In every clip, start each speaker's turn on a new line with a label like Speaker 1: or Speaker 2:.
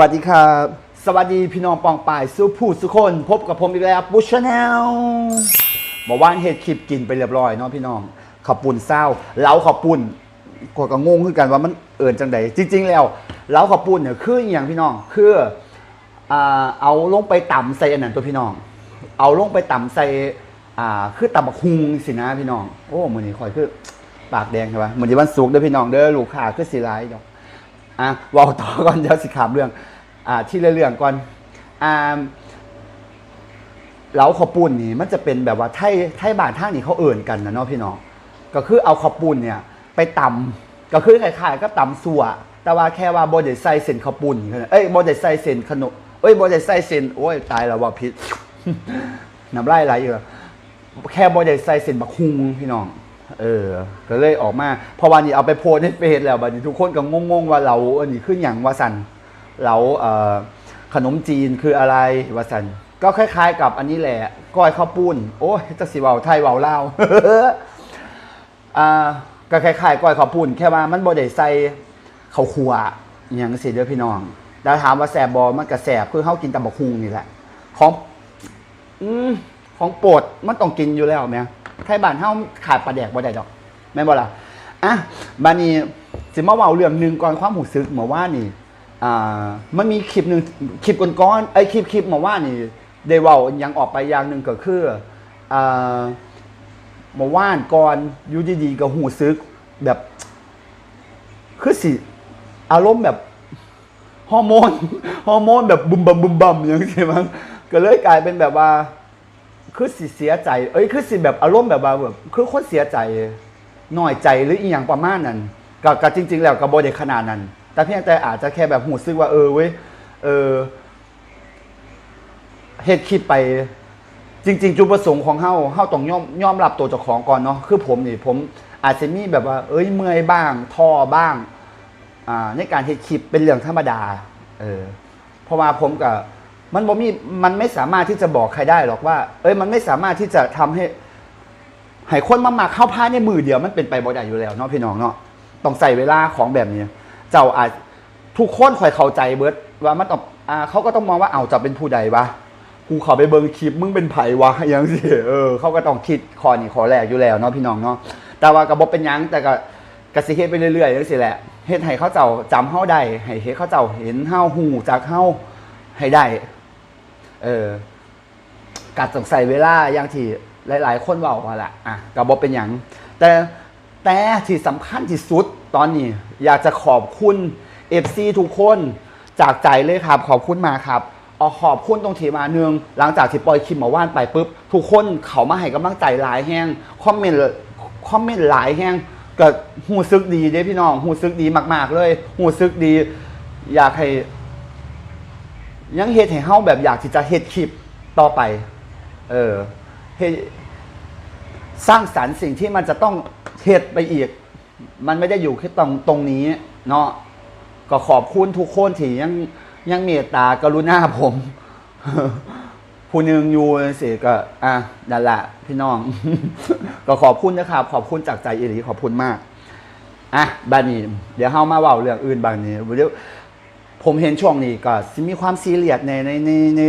Speaker 1: วัสดีครับ สวัสดีพี่น้องปองป่ายสู้ผู้สุคน พบกับผมอีกแล้วบุชแนลมาว่านเห็ดคลิปกินไปเรียบร้อยเนาะพี่น้องขับปุ่นเศร้าเล้าขับปุ่นกดก็งงคือกันว่ามันเอินจังใดจริง ๆ แล้วเล้าขับปุ่นเนี่ยคืออย่างพี่น้องคืออเอาลงไปต่ำใส่อันนั้นตัวพี่น้อง เอาลงไปต่ำใส่คือตำบักฮุงสินะพี่น้องโอ้มือนี้คอยคือปากแดงใช่ปะเหมือนที่วันศุกเด้อพี่น้องเด้อลูกค้าคือสีร้ายดอกอะว่าต่อก่อนเดี๋ยวสิขามเรื่อง อ่าที่เรื่องก่อนอ่าเหลาข้าวปุ้นนี่มันจะเป็นแบบว่าไทยไทยบ้านท่างนี่เขาเอิ่นกันนะเนาะพี่น้องก็คือเอาข้าวปุ้นเนี่ย ไปตำก็คือคล้ายๆก็ตำสัวแต่ว่าแค่ว่าโบเดใส่เส้นข้าวปุ้นเอ้ยโบเดใส่เส้นขนมเอ้ยโบเดใส่เส้นโอ้ยตายแล้วว่าพิษน้ำลายไหลอยู่แค่โบเดใส่เส้นบักฮุงพี่น้องเออ ก็เลยออกมาพอวันนี้เอาไปโพสในเฟซแล้วบัดนี้ทุกคนก็งงๆว่าเราอันนี้ขึ้นอย่างว่าสัน เราขนมจีนคืออะไรวาสันก็คล้าย ๆ กับอันนี้แหละก้อยข้าวปุ้น โอ้ยจะสิเวาไทยเว้าลาอ่าก็คล้ายๆก้อยข้าวปุ้น แค่ว่ามันบ่ได้ใส่ข้าวคั่วอย่างสิเด้อพี่น้องแล้วถามว่าแสบบ่มันก็แสบคือเฮากินตำบักหุ่งนี่แหละของอืมของโปรดมันต้องกินอยู่แล้วแม่ไทยบ้านเฮาขาดปลาแดกบ่ได้ดอกแม่นบ่ล่ะอะบานี้สิมาเว้าเรื่องหนึ่งก่อนความหูซึกเมื่อว่านี่ อ่ามันมีคลิปหนึ่งคลิปก่อนๆไอ้คลิปคลิปมื่อว่านี่ได้เว้ายังออกไปอย่างหนึ่งก็คืออ่ามื่อว่านก่อนอยู่ดีๆก็หูซึกแบบ คือสิ อารมณ์แบบฮอร์โมนฮอร์โมนแบบบุมบัมบุมบัมอย่างนี้มั้งก็เลยกลายเป็นแบบว่า คือสิเสียใจ เอ้ยคือสิแบบอารมณ์แบบว่าแบบคือคนเสียใจน้อยใจหรืออีหยังประมาณนั้นก็ก็จริง ๆ แล้วก็บ่ได้ขนาดนั้น แต่เพียงแต่อาจจะแค่แบบหูซึกว่าเออเว้ยเออเฮ็ดคลิปไปจริง ๆ จุดประสงค์ของเฮาเฮาต้องยอมยอมรับตัวเจ้าของก่อนเนาะคือผมนี่ผมอาจจะมีแบบว่า เอ้ยเมื่อยบ้างท้อบ้างอ่าในการเฮ็ดคลิปเป็นเรื่องธรรมดาเออเพราะว่าผมกับมันบ่มีมันไม่สามารถที่จะบอกใครได้หรอกว่า เอ้ยมันไม่สามารถที่จะทำให้ให้คนมามาเข้าพาในมือเดียวมันเป็นไปบ่ได้อยู่แล้วเนาะพี่น้องเนาะต้องใส่เวลาของแบบนี้ เจ้าอาจทุกคนคอยเข้าใจเบิดว่ามันต้องอ่าเขาก็ต้องมองว่าเอาจะเป็นผู้ใดวะกูเขาไปเบิ่งคลิปมึงเป็นไผวะอย่างสิเออเขาก็ต้องคิดข้อนี้ขอแรกอยู่แล้วเนาะพี่น้องเนาะแต่ว่าก็บ่เป็นยังแต่ก็กสิเฮ็ดไปเรื่อยๆจังซี่แหละเฮ็ดให้เขาเจ้าจำเฮาได้ให้เฮ็ดเขาเจ้าเห็นเฮาฮู้จากเฮาให้ได้ เออกัดต้องใส่เวลาอย่างที่หลาย ๆ คนบอกว่าละอะก็บ่เป็นยังแต่แต่ที่สำคัญที่สุด ตอนนี้อยากจะขอบคุณ FC ทุกคนจากใจเลยครับ ขอบคุณมาครับเอาขอบคุณตรงที่มาหนึ่งหลังจากที่ปล่อยคลิปหมาว่านไปปุ๊บ ทุกคนเขามาให้กำลังใจหลายแห้งคอมเมนต์คอมเมนต์หลายแห้งก็หูซึกดีเด้พี่น้องหูซึกดีมาก ๆ เลยหูซึกดี อยากให้ ยังเฮ็ดให้เฮาแบบอยากที่จะเฮ็ดคลิปต่อไป เออเฮ็ดสร้างสรรค์สิ่งที่มันจะต้องเฮ็ดไปอีก มันไม่ได้อยู่แค่ตรงตรงนี้เนาะก็ขอบคุณทุกคนที่ยังยังเมตตากรุณาผม ผู้หนึ่งอยู่สิก็ อะนั่นแหละพี่น้อง ก็ขอบคุณนะครับ ขอบคุณจากใจอีหลีขอบคุณมากอะบานี้ เดี๋ยวเฮามาเว้าเรื่องอื่นบางนี้เดี๋ยวผมเห็นช่วงนี้ก็มีความซีเรียสในในในใน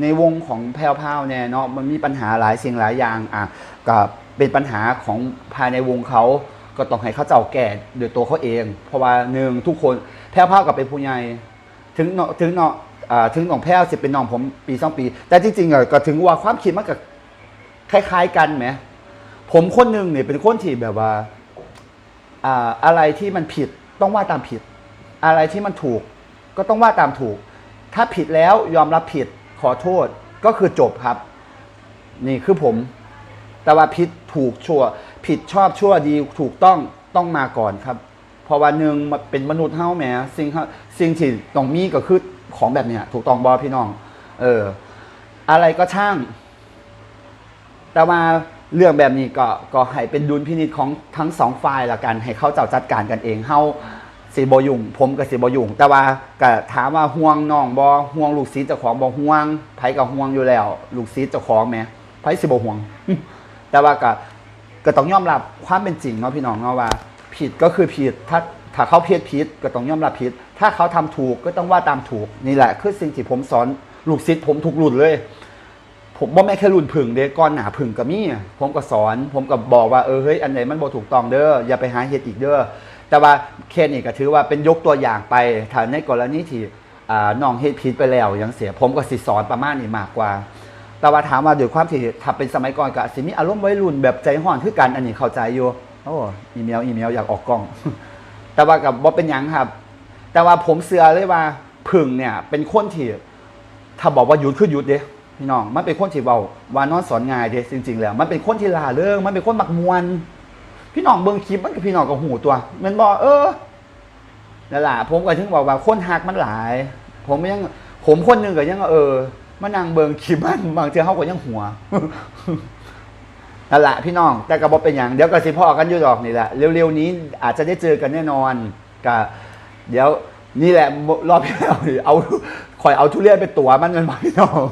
Speaker 1: ในวงของแพรวพาวเนี่ยเนาะมันมีปัญหาหลายสิ่งหลายอย่างอะก็เป็นปัญหาของภายในวงเขา ก็ต้องให้เขาเจ้าแก่โดยตัวเขาเอง เพราะว่าหนึ่งทุกคนแพรวพาวกับเป็นผู้ใหญ่ถึงเนาะถึงเนาะอ่าถึงน้องแพรวสิเป็นน้องผมปีสองปี แต่จริงๆอะก็ถึงว่าความคิดมันก็คล้าย ๆ กันไหมผมคนหนึ่งเนี่ยเป็นคนที่แบบว่าอ่าอะไรที่มันผิดต้องว่าตามผิด อะไรที่มันถูก ก็ต้องว่าตามถูก ถ้าผิดแล้วยอมรับผิดขอโทษก็คือจบครับ นี่คือผม แต่ว่าผิดถูกชัว ผิดชอบชั่วดีถูกต้องต้องมาก่อนครับ เพราะว่าหนึ่งมันเป็นมนุษย์เฮาแหมสิ่งเฮาสิ่งที่ต้องมีก็คือของแบบเนี้ยถูกต้องบอพี่น้อง เออ อะไรก็ช่าง แต่ว่าเรื่องแบบนี้ก็ก็ให้เป็นดุลพินิจของทั้งสองฝ่ายละกัน ให้เขาเจ้าจัดการกันเองเฮาสิบยุ่งผมกับสิบยุ่งแต่ว่าก็ถามว่าห่วงน้องบอห่วงลูกศิษย์เจ้าของบอห่วงไผกับห่วงอยู่แล้ว ลูกศิษย์เจ้าของแหมไผสิบห่วง แต่ว่าก็ ก็ต้องยอมรับความเป็นจริงเนาะพี่น้องเนาะว่า ผิดก็คือผิดถ้าถ้าเขาเพียดผิดก็ต้องยอมรับผิด ถ้าเขาทำถูกก็ต้องว่าตามถูกนี่แหละ คือสิ่งที่ผมสอนลูกศิษย์ผมทุกรุ่นเลย ผมบ่แม่แค่รุ่นผึ่งเด้ก้อนหนาผึ่งกับมี่ผมก็สอน ผมก็บอกว่าเออเฮ้ยอันไหนมันบ่ถูกต้องเด้ออย่าไปหาเฮ็ดอีกเด้อแต่ว่าแค่นี้ก็ถือว่าเป็นยกตัวอย่างไปถ้าในกรณีที่น้องเฮ็ดผิดไปแล้วอย่างเสีย ผมก็สิสอนประมาณนี้มากกว่า แต่ว่าถามว่าด้วยความที่ถ้าเป็นสมัยก่อนก็สิมีอารมณ์วัยรุ่นแบบใจห่อนคือกันอันนี้เข้าใจอยู่โอ้อีเมลอีเมลอยากออกกล้อง แต่ว่ากับบ่เป็นยังครับ แต่ว่าผมเสือเลยว่าผึ่งเนี่ย เป็นคนที่ถ้าบอกว่าหยุดคือหยุดเด้พี่น้องมันเป็นคนที่เบาว่านอนสอนง่ายเด้จริง ๆ แล้ว มันเป็นคนที่ลาเริงมันเป็นคนมักมวน พี่น้องเบิ่งคลิปมันกับพี่น้องกับหูตัว มันบอกเออนั่นแหละผมก็ถึงบอกว่าคนฮักมันหลาย ผมยังผมคนหนึ่งก็ยังเออ มานั่งเบิงคลิปมันบางเทีเขาก็ยังหัวนั่นแหละพี่น้องแต่ก็บอกเป็นอย่างเดี๋ยวก็สิพ่อกันอยู่ดอกนี่แหละเร็วๆนี้อาจจะได้เจอกันแน่นอนก็เดี๋ยวนี่แหละรอบที่แล้วเอาคอยเอาทุเรียนไปตัวมันมันมาพี่น้อง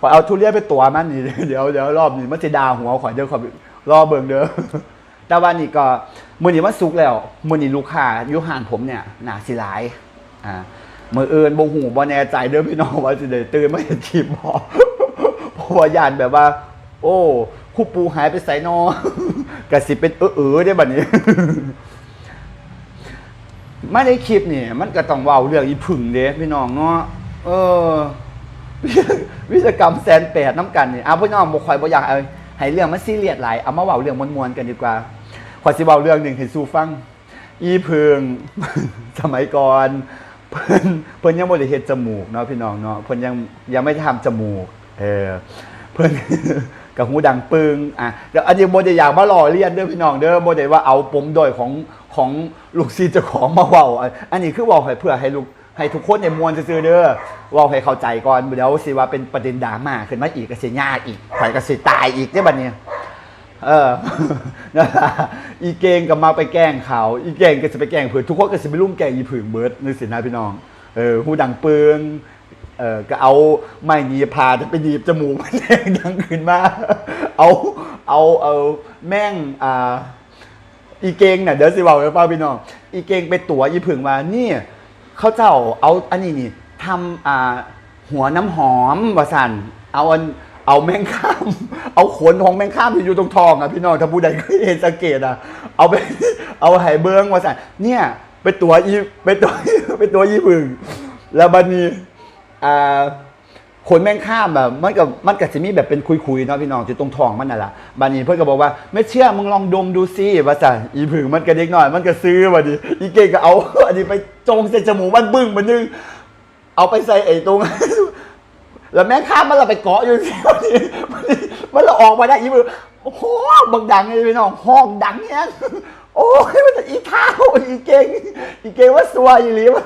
Speaker 1: คอยเอาทุเรียนไปตัวมันนี่เดี๋ยวเดี๋ยวรอบนี้มันจะดาหัวขอยเดี๋ยวขอยรอเบิ่งเด้อแต่ว่านี่ก็มือนี้มันสุกแล้วมือนี้ลูกค้าอยู่ห่านผมเนี่ยหนาสิหลายอ่า มื้ออื่นบ่หูบ่แน่ใจเด้อพี่น้องว่าสิได้ตื่นมาเห็นคลิปบ่เพราะว่าย่านแบบว่า โอ้คู่ปูหายไปไสนอกระสิเป็นเออเออได้บัดนี้มาในคลิปนี่มันก็ต้องเว้าเรื่องอีผึ่งเด้พี่น้องเนาะเออ วิศกรรมแสนแปดน้ำกันนี่เอาพี่น้องบ่ค่อยบ่อยากเอาให้เรื่องมันซีเรียสหลายเอามาเว้าเรื่องมวนๆกันดีกว่าขอสิเว้าเรื่องหนึ่งให้สู่ฟัง อีผึ่งสมัยก่อน เพิ่นเพิ่นยังบ่ได้เฮ็ดจมูกเนาะพี่น้องเนาะเพิ่นยังยังไม่ได้ทำจมูกเออเพิ่นกับหูดังปึงอะแล้วอันนี้โมเดอยากมาหล่อเลียนเด้อพี่น้องเด้อโมเดว่าเอาปมด้อยของของลูกศิษย์เจ้าของมาเว้าวอันนี้คือเว้าให้เพื่อให้ลูกให้ทุกคนในมวลซื่อๆเด้อเว้าให้เข้าใจก่อนเดี๋ยวสิว่าเป็นประเด็นดราม่าขึ้นมาอีกก็สิยากอีกข่อยก็สิตายอีกเด้บัดนี้ เออนะอีเกงก็มาไปแกล้งเขาอีเกงก็จะไปแกล้งเพื่อนทุกคนก็จะไปรุ่มแกล้งอีผึ่งเบิร์ดนึกสินะพี่น้องเออหูดังเปืองเออก็เอาไม้หนีพาจะไปหนีบจมูกมันแดงดังขึ้นมาเอาเอาเอาแม่งอ่าอีเกงเนี่ยเดี๋ยวสิบอกให้ฟังพี่น้อง อีเกงไปตั๋วอีผึ่งมานี่เขาเจ้าเอาอันนี้นี่ทำอ่าหัวน้ำหอมวาสันเอาอัน เอาแมงข้าม เอาขนของแมงข้ามที่อยู่ตรงทองอะพี่น้องถ้าผู้ใดเคยเห็นสังเกตอะ เอาไปเอาไห้เบิ้งวาสันเนี่ยไปตั๋วอีไปตั๋วไปตั๋วอีผึ่งแล้วบันนี้อ่าขนแมงข้ามแบบมันกับมันกับจะมีแบบเป็นคุยๆเนาะพี่น้องอยู่ตรงทองมันน่ะล่ะบานี้เพื่อนก็บอกว่า ไม่เชื่อมึงลองดมดูซิว่าจ้ะอีผึ่งมันกระเด็กหน่อย มันก็ซื้อมาดิอีเก่งก็เอา อันนี้ไปจงใส่จมูกมันบึ้งมันนึงเอาไปใส่ไอ้ตรง แล้วแม่งข้ามมันละไปเกาะอยู่สิวันนี้มันมันละออกมาได้อีผึ่งโอ้โหบังดังเลยพี่น้องห้องดังเนี่ยโอ้ยมันจะอีเท้าอีเก่งอีเก่งว่าสวยอีหลีวะ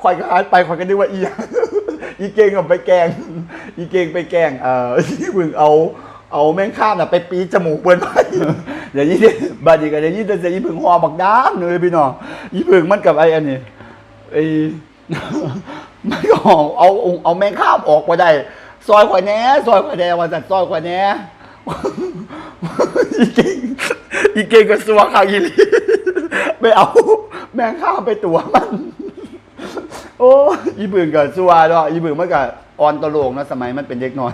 Speaker 1: ข่อยก็หันไปข่อยก็นึกว่าอีอีเก่งกับไปแกง อีเก่งไปแกงเอ่อที่มึงเอาเอาแม่งข้ามน่ะไปปีจมูกเปิ้นไปเดี๋ยนี้ดิบาดนีก็เดี๋ยนี้จะอีผึ่งหอบักดามเลยพี่น้องอีผึ่งมันกับไอ้อันนี้ไอ้ มันก็เอาเอาเอาแม่งข้ามออกมาได้ ซอยข่อยแหน่ซอยข่อยแหน่ว่าจัดซอยข่อยแหน่อีเก่งอีเก่งก็สัวข้างอีลีไปเอา แม่งข้ามไปตัวมัน โอ้อีบึงกับซัวเนาะอีบึงมันก็ออนตะโลงนะสมัยมันเป็นเด็กน้อย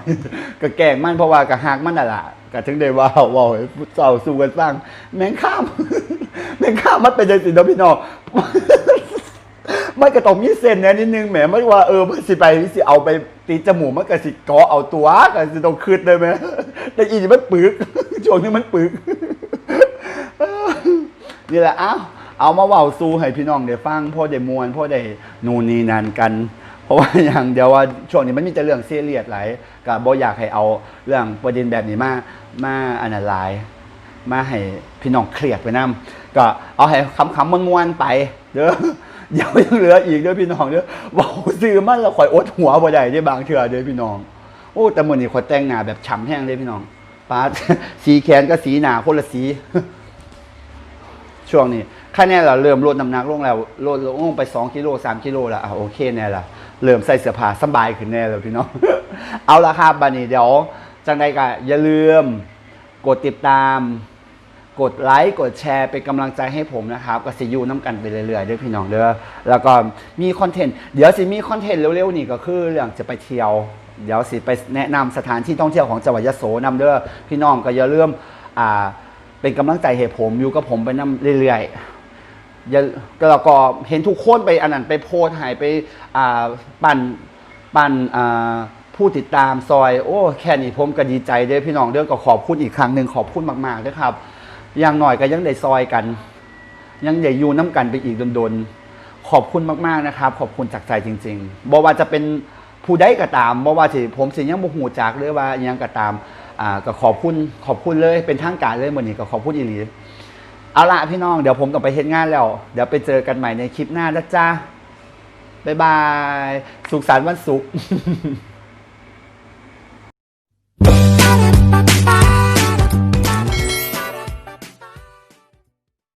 Speaker 1: ก็แกล้งมันเพราะว่าก็หักมันน่ะล่ะก็ถึงได้ว่าเว่าให้เจ้าสู้กันฟังแม่งข้าม แม่งข้ามมันเป็นจังซี่เนาะพี่น้อง มันก็ต้องมีเส้นแหน่นิดนึงแหมมันว่าเออมันสิไปสิเอาไปตีจมูกมันก็สิเกาะเอาตัวก็สิต้องคืดเลยไหมแต่อีนี่มันปึกช่วงนี้มันปึกนี่แหละเอ้าเอามาเว้าสู่ให้พี่น้องได้ฟังพ่อได้มวนพ่อได้นูนนีนั่นกัน เพราะว่าอย่างเดียวว่าช่วงนี้มันมีแต่เรื่องซีเรียสหลายก็บ่อยากให้เอาเรื่องประเด็นแบบนี้มามาอันนั้นหลายมาให้พี่น้องเครียดไปนํก็เอาให้คำๆมวนๆไปเด้อ เดี๋ยวยังเหลืออีกเด้อพี่น้องเด้อเว้าซื้อมันแล้วข่อยอดหัวบ่ได้เด้บางเทื่อเด้อพี่น้อง โอ้แต่มื้อนี้ข่อยแต่งหน้าแบบฉ่ำแห้งเลยพี่น้องปาดสีแขนกับสีหน้าคนละสีช่วงนี้ค่าแน่เราเริ่มลดน้ำหนักลงแล้วลดลงไป 2กิโล3กิโลแล้วอะโอเคแน่ละเริ่มใส่เสื้อผ้าสบายขึ้นแน่แล้วพี่น้องเอาละครับบัดนี้เดี๋ยวจังใดก็อย่าลืม กดติดตาม กดไลค์กดแชร์เป็นกำลังใจให้ผมนะครับก็สิอยูน้ำกันไปเรื่อยๆด้วยพี่น้องเด้อแล้วก็มีคอนเทนต์เดี๋ยวสิมีคอนเทนต์เร็วๆนี่ก็คือเรื่องจะไปเที่ยว เดี๋ยวสิไปแนะนำสถานที่ท่องเที่ยวของจังหวัดยะโสนำเด้อพี่น้องก็อย่าลืมอ่าเป็นกำลังใจให้ผมอยู่กับผมไปนำเรื่อยๆอย่าแล้วก็เห็นทุกคนไปอันนั้นไปโพสหายไปอ่าปั่นปั่นอ่าผู้ติดตามซอย โอ้ แค่นี้ผมก็ดีใจเด้อพี่น้องเด้อก็ขอบคุณอีกครั้งหนึ่งขอบคุณมากๆเด้อครับ อย่างหน่อยก็ยังได้ซอยกัน ยังได้อยู่น้ำกันไปอีกดนๆขอบคุณมากๆนะครับ ขอบคุณจากใจจริงๆบอกว่าจะเป็นผู้ใดก็ตามบอกว่าสิผมสิยังบ่หูจักหรือว่ายังก็ตามอ่าก็ขอบคุณขอบคุณเลยเป็นทางการเลยมื้อนี้ก็ขอบคุณอีหลีเอาละพี่น้องเดี๋ยวผมต้องไปเฮ็ดงานแล้ว เดี๋ยวไปเจอกันใหม่ในคลิปหน้านะจ๊ะบ๊ายบาย สุขสันต์วันศุกร์